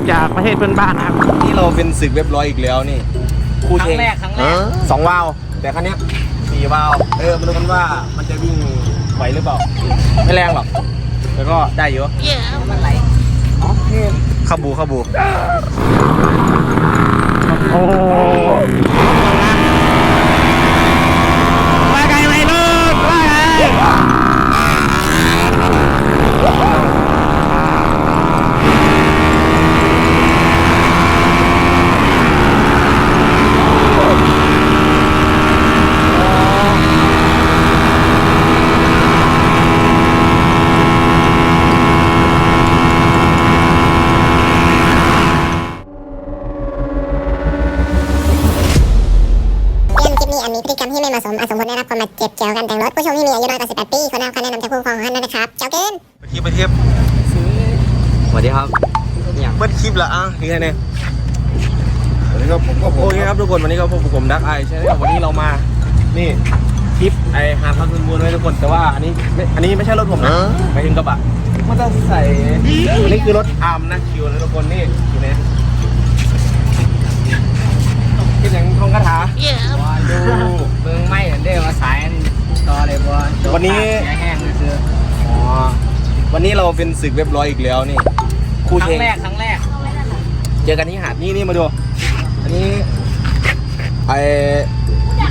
ปจากประเทศเพื่อนบ้านนะครับนี่เราเป็นศึกเรียบร้อยอีกแล้วนี่คู่ครั้เชงงแรกครั้งแรกสองวาล์วแต่คันเนี้ยสี่วาล์วเออมาดูกันว่ามันจะวิ่งไหวหรือเปล่าไม่แรงหรอกแล้วก็ได้เยอะมันไหลขบูขบูโอ้ว่า คลิปละอะนี่ไงเนี่ยวันนี้ก็ผมก็ผมโอเคครับทุกคนวันนี้ก็พบกับผมดักไอใช่ไหมวันนี้เรามา นี่คลิปไอหาความสมบูรณ์ไว้ทุกคนแต่ว่าอันนี้ไม่อันนี้ไม่ใช่รถผมนะหมายถึงกระบะมันจะใส่อันนี้คือรถอาร์มนะคิวนะทุกคนนี่อยู่เนี่ยคิดอย่างทองคาถาดูเบิ่งไม่เห็นได้มาสายต่อเลยบ่วันนี้แห้งๆคืออ๋อวันนี้เราเป็นศึกเรียบร้อยอีกแล้วนี่คคู่เชรั้งงแรกครั้งแรก เจอกันที่หาดนี่นี่มาดู อันนี้ไอ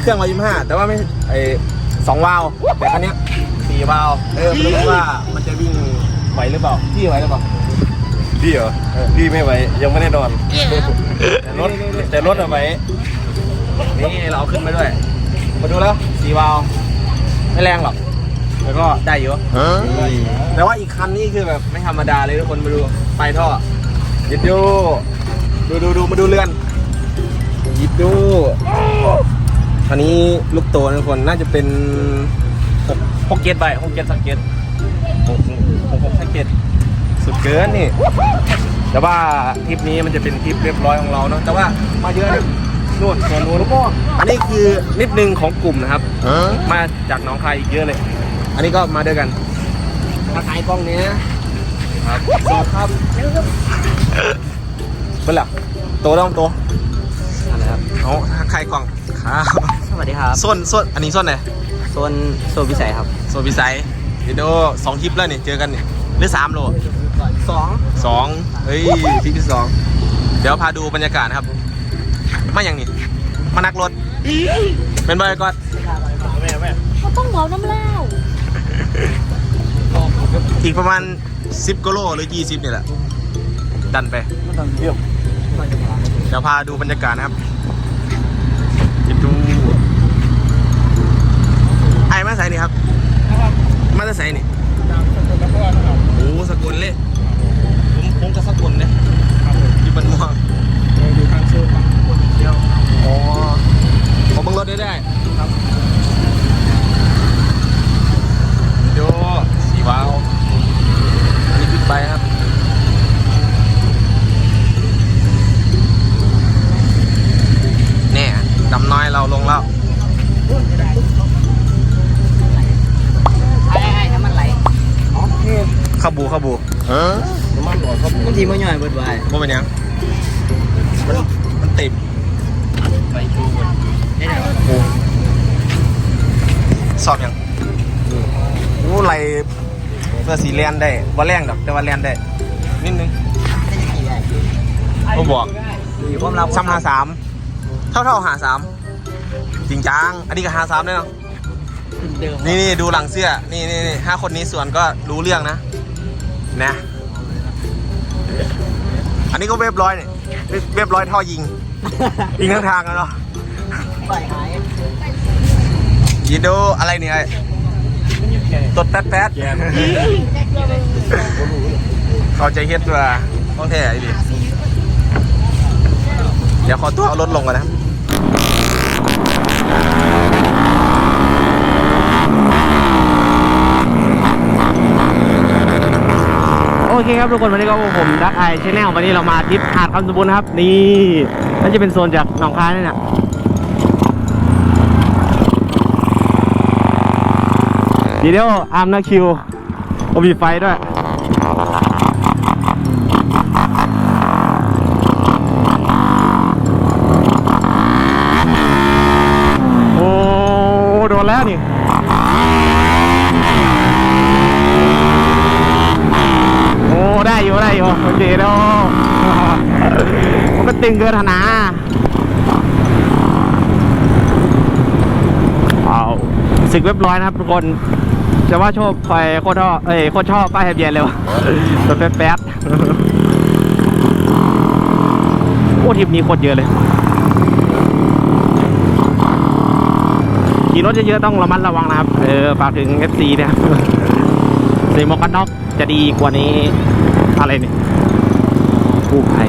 เครื่องร้อยยี่ห้าแต่ว่าไม่ไอสองวาล์วแต่คันเนี้ยสี่วาล์วเออไม่รู้ว่ามันจะวิ่งไหวหรือเปล่าพี่ไหวหรือเปล่าพี่เหรอพี่ไม่ไหวยังไม่ได้นอนแต่รถแต่รถเอาไว้นี่เราเอาขึ้นมาด้วย มาดูแล้วสี่วาล์วไม่แรงหรอกแล้วก็ได้เยอะแต่ว่าอีกคันนี้คือแบบไม่ธรรมดาเลยทุกคนมาดูไฟท่อยิดดู ดูดูดูมาดูเรือนยิดดูอันนี้ลูกโตนะทุกคนน่าจะเป็นหกหกเกตใบหกเกตสักเกตหกหกหกสักเกตสุดเกินนี่ แต่ว่าทริปนี้มันจะเป็นทริปเรียบร้อยของเราเนาะแต่ว่ามาเยอะนะนู่นส่วนนู้นก็อันนี้คือนิดนึงของกลุ่มนะครับมาจากหน้องคายอีกเยอะเลย อันนี้ก็มาด้วยกันมาขายกล้องเนี้ยครับสอบครับ เป็นหลักโตต้องโตอะไรครับเอาใครกล่องครับสวัสดีครับส้นส้นอันนี้ส้นไหนโซนโซนวิสัยครับโซนพิสัยเดี๋ยวดูสองทริปแล้วนี่เจอกันนี่หรือสามโลสองสองเฮ้ยทริปที่สองเดี๋ยวพาดูบรรยากาศนะครับ มาอย่างนี้มานักรถเป็นบอยก่อนก็ต้องบอกน้ำเล่าอีกประมาณ 10กิโลหรือ 20 นี่แหละ ดันไปเยี่ยม เดี๋ยวพาดูบรรยากาศนะครับไปดูไอ้มาใส่นี่ครับ มาจะใส่นี่โอ้สกุลเลยผมผมก็สกุลเลยที่บันม่วงดูทางโซนอ๋อผมเบิ่งรถได้ได้ดูสีวาวอันนี้บิ๊กไบค์ครับ เนี่ย ดำน้อยเราลงแล้วไอ้ไอ้ให้มันไหลขบูขบูน้ำมันหล่อครับบางทีมันย่อยเบิดไว้ว่าเป็นยังมันมันติดไปดูได้ไหมโอ้สอบยังโอ้ไหลเพื่อสีแลนได้ว่าแรงดอกแต่ว่าแลนได้ นิดนึงผมบอกอยู่ความลับซ้ำหาสาม เท่าเท่าหาสามจริงจังอันนี้ก็หาสามได้เนาะเดิมนี่นี่ดูหลังเสื้อ นี่นี่นี่ห้าคนนี้ส่วนก็รู้เรื่องนะ นะ อันนี้ก็เว็บร้อยเนี่ยเว็บเว็บร้อยท่อยิง ยิงทั้งทางแล้วเนาะปล่อยหายยินดูอะไรเนี่ยไอ้ตดแป๊ดแป๊ดเข้าใจเฮ็ดว่าต้องแท้ไอ้ดิเดี๋ยวขอตัวเอารถลงก่อนนะ โอเคครับทุกคนวันนี้ก็ผมดักไอชแนลวันนี้เรามาทริปหาดคำสมบูรณ์นะครับ นี่น่าจะเป็นโซนจากหนองคายนี่นะเดี๋ยวอาร์มนาคิวโอมีไฟด้วย ตึงเกินหนาเอาสึกเรีย บร้อยนะครับทุกคนจะว่าชอบคอยโคตรชอบเอ้ยโคตรชอบป้ายทะเบียนเลยวะรถแป๊ดๆโอ้ทริปนี้โคตรเยอะเลยขี่รถเยอะๆต้องระมัดระวังนะครับ เออฝากถึง FC เนี่ยใส่หมวกกันน็อกจะดีกว่านี้อะไรเนี่ยกู้ภัย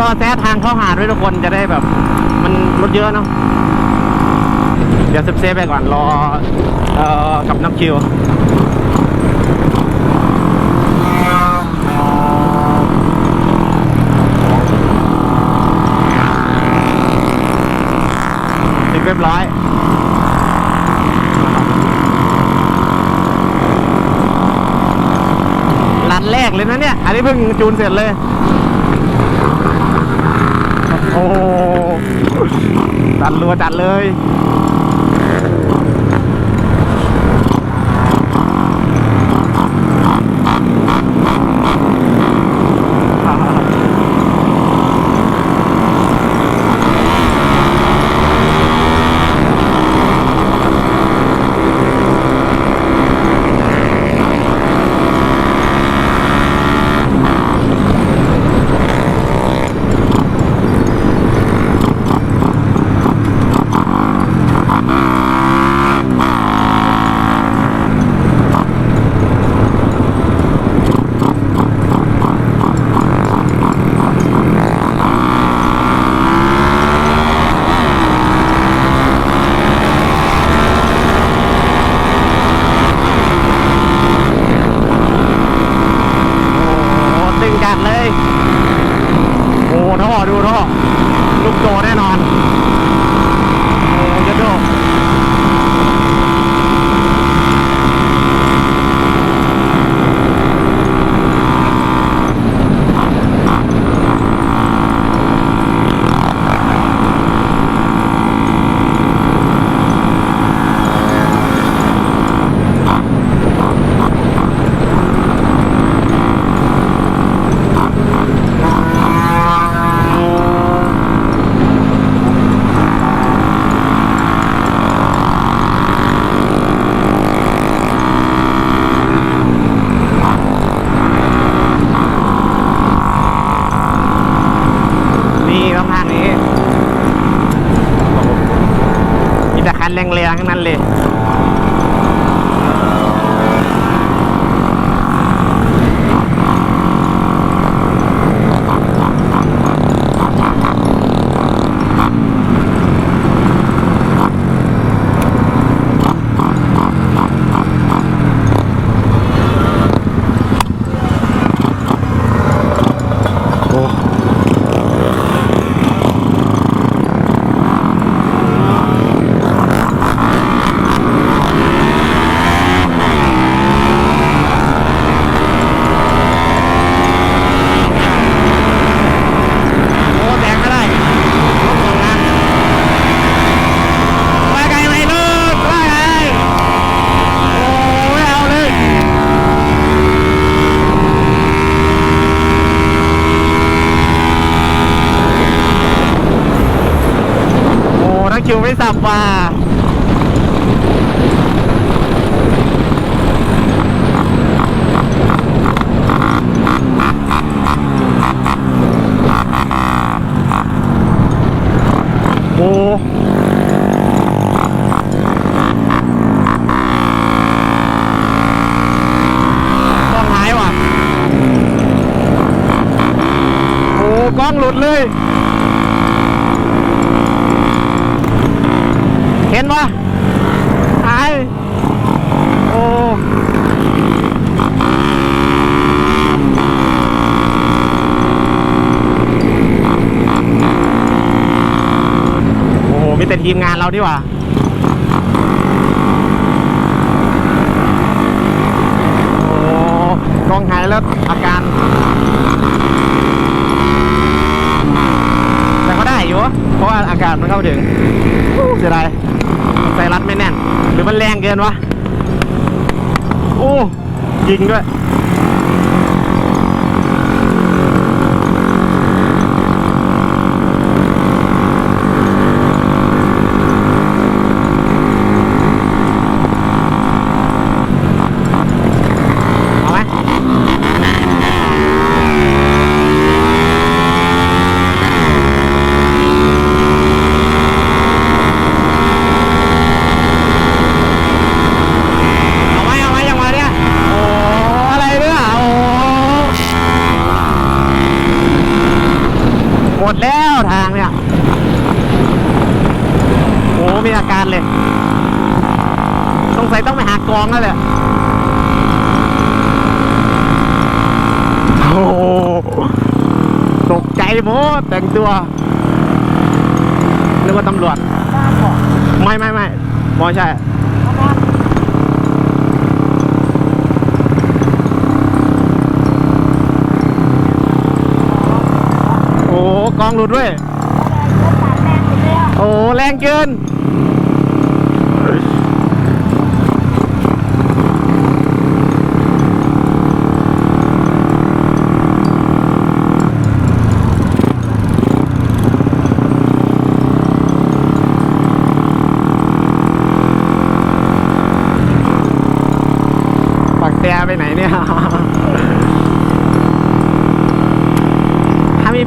รอแซะทางเข้าหาดด้วยทุกคนจะได้แบบ มันรถเยอะเนาะเดี๋ยวเซฟไปก่อนรอเอ่อกับน้ำคิวถึงเรียบร้อยรันแรกเลยนะเนี่ย อันนี้เพิ่งจูนเสร็จเลย โอ้โห จัดรัวจัดเลย คิวไม่สับว่ะโอ้กล้องหายว่ะ โอ้กล้องหลุดเลย ทีมงานเราดีกว่าโอ้กล้องหายแล้วอาการ แต่ก็ได้อยู่เพราะว่าอากาศมันเข้าถึงเสียดายใส่รัดไม่แน่น หรือมันแรงเกินวะโอ้ยิงด้วย เอาไหมเอาไหมเอาไหมยังมาเนี่ย โอ้ อะไรเนี่ยโอ้ หมดแล้วทางเนี่ย โอ้ มีอาการเลย สงสัยต้องไปหากองแล้วแหละโอ้โหตกใจโมดแต่งตัวนึกว่าตำรวจไม่ไม่ไม่ไม่ใช่โอ้กองหลุดด้วย โอ้ แรงเกิน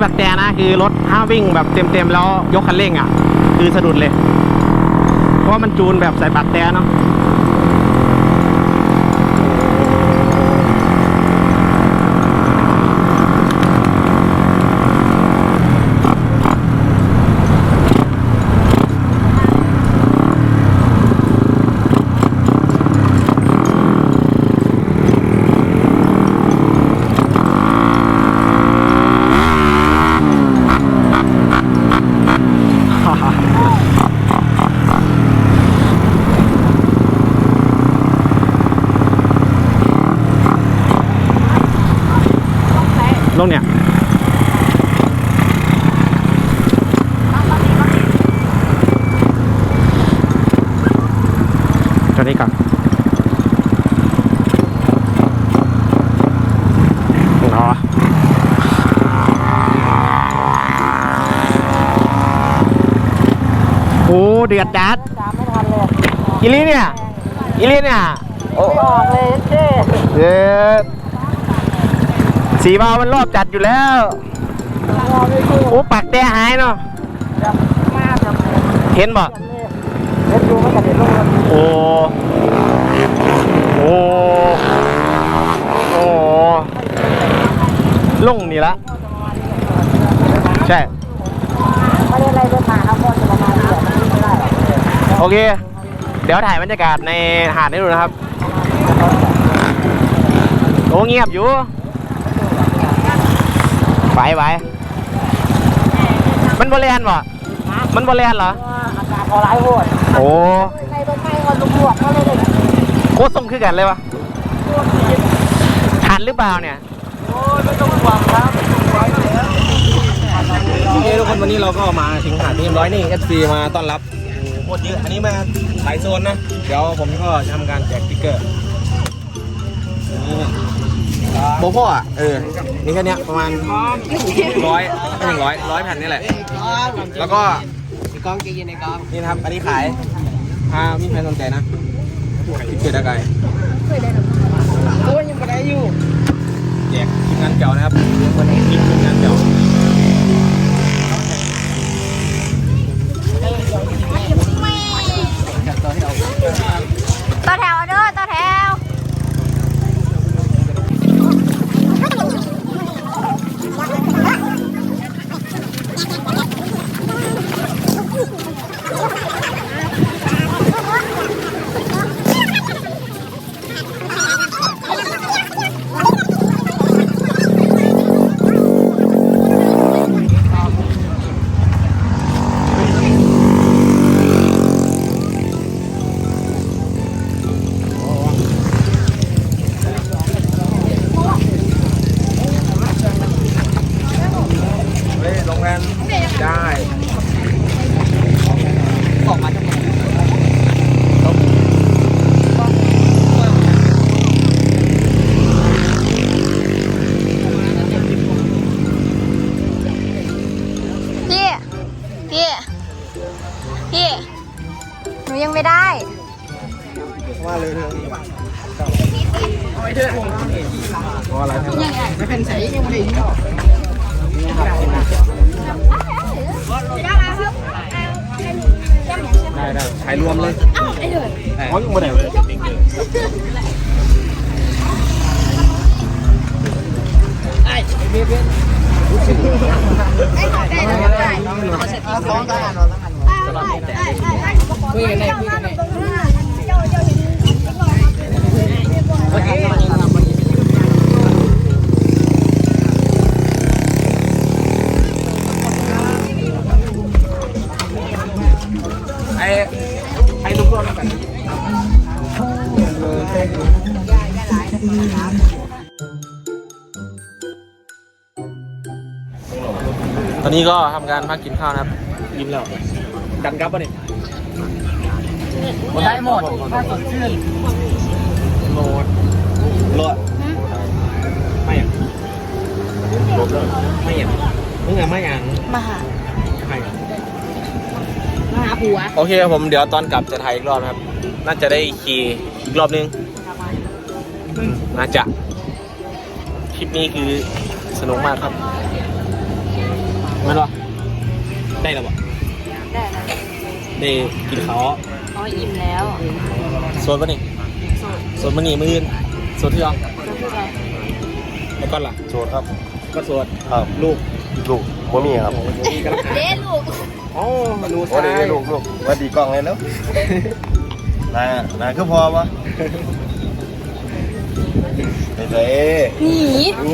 ถ้ามีปักแต่นะคือรถถ้าวิ่งแบบเต็มๆแล้วยกคันเร่งอะ คือสะดุดเลย เพราะมันจูนแบบใส่ปักแต่เนาะ เดือดจัดตามไม่ทันเลยอีลี่เนี่ยอีลี่เนี่ยไม่ออกเลยเจ้เด็ดสีบาวมันรอบจัดอยู่แล้วรอไม่ถูกโอ้ปากแต่หายเนาะแบบมากแบบเห็นบ่เลยเล่นดูไม่กระเด็นลงเลยโอ้โอ้ลงนี่ละใช่ไม่ได้อะไรเดินมาครับพ่อจะประมาณเดือนไม่ได้หรอก โอเค เดี๋ยวถ่ายบรรยากาศในหาดให้ดูนะครับโอ้เงียบอยู่ไปไปมันบริเวณบ่มันบริเวณเหรออากาศพอร้ายโหดโอ้ในรถไฟคนตำรวจเขาเลยเลยโคตรส่งคือกันเลยวะทันหรือเปล่าเนี่ยโอเคทุกคนวันนี้เราก็มาถึงหาดนี้เรียบร้อยนี่ FC มาต้อนรับโอ้โหโค ตรเยอะอันนี้มาหลายโซนนะ เดี๋ยวผมก็จะทำการแจกสติ๊กเกอร์นี่โบพ่ออะเออ นี่แค่เนี้ยประมาณร้อยไม่ถึงร้อยร้อยแผ่นนี่แหละ แล้วก็กองจะยินในกองนี่นะครับ อันนี้ขายถ้ามีใครสนใจนะสติ๊กเกอร์ได้ไกลโอ้ยยังไม่ได้อยู่แจกทีมงานเก่านะครับวันนี้ทีมงานเก่า อนนี้ก็ทำการพักกินข้าวนะครับกินแล้วดันกลับป่ะเนี่ยได้หมดถ้าสดชื่นโหลดโหลดไม่อะโหลดเลยไม่อะมึงอะไม่อะมาหาไม่อะมาหาผัวโอเคครับผมเดี๋ยวตอนกลับจะถ่ายอีกรอบนะครับ น่าจะได้ขี่อีกรอบนึงอืมน่าจะคลิปนี้คือสนุกมากครับ ไม่หรอได้แล้วบ่ได้แล้วได้กินเขาวอ๋ออิ่มแล้วโซนปะนี่โซนปะนี่มืออื่นโซนที่ยองแล้วก็ล่ะโสดครับ ก็โซนครับลูกลูกบ่มีครับมีกำลังหาเด้ลูกอ๋อดูโอ้ซ้ายดีลูกลูกสวัสดีกล้องเลยเนาะนานาคือพอปะไปเลยหนีดู